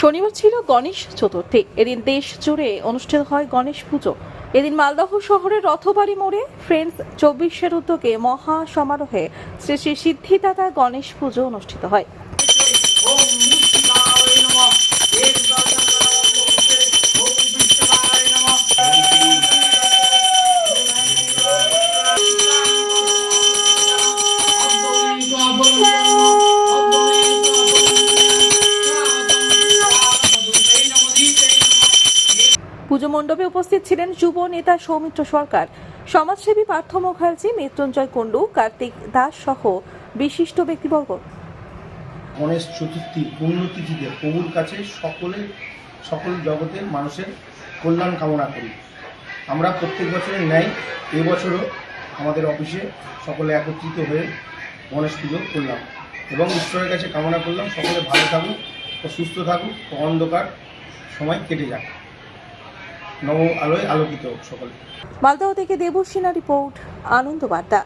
শনিবার ছিল গণেশ চতুর্থী। এদিন দেশ জুড়ে অনুষ্ঠিত হয় গণেশ পুজো। এদিন মালদহ শহরের রথবাড়ি মোড়ে ফ্রেন্ডস চব্বিশের উদ্যোগে মহা সমারোহে শ্রী শ্রী সিদ্ধিদাতা গণেশ পুজো অনুষ্ঠিত হয়। পুজো মণ্ডপে উপস্থিত ছিলেন যুব নেতা সৌমিত্র সরকার, সমাজসেবী পার্থ মুখার্জি, মৃত্যুঞ্জয় কুণ্ডু, কার্তিক দাস সহ বিশিষ্ট ব্যক্তিবর্গ। গণেশ চতুর্থী পুণ্যতিথিতে প্রভুর কাছে সকলে, সকল জগতের মানুষের কল্যাণ কামনা করি। আমরা প্রত্যেক বছরের ন্যায় এবছরও আমাদের অফিসে সকলে একত্রিত হয়ে গণেশ পুজো করলাম এবং ঈশ্বরের কাছে কামনা করলাম সকলে ভালো থাকুক ও সুস্থ থাকুক অন্ধকার সময় কেটে যাক। নব আলোয় আলোকিত সকলে মালদহ থেকে দেবসিনা রিপোর্ট আনন্দ বার্তা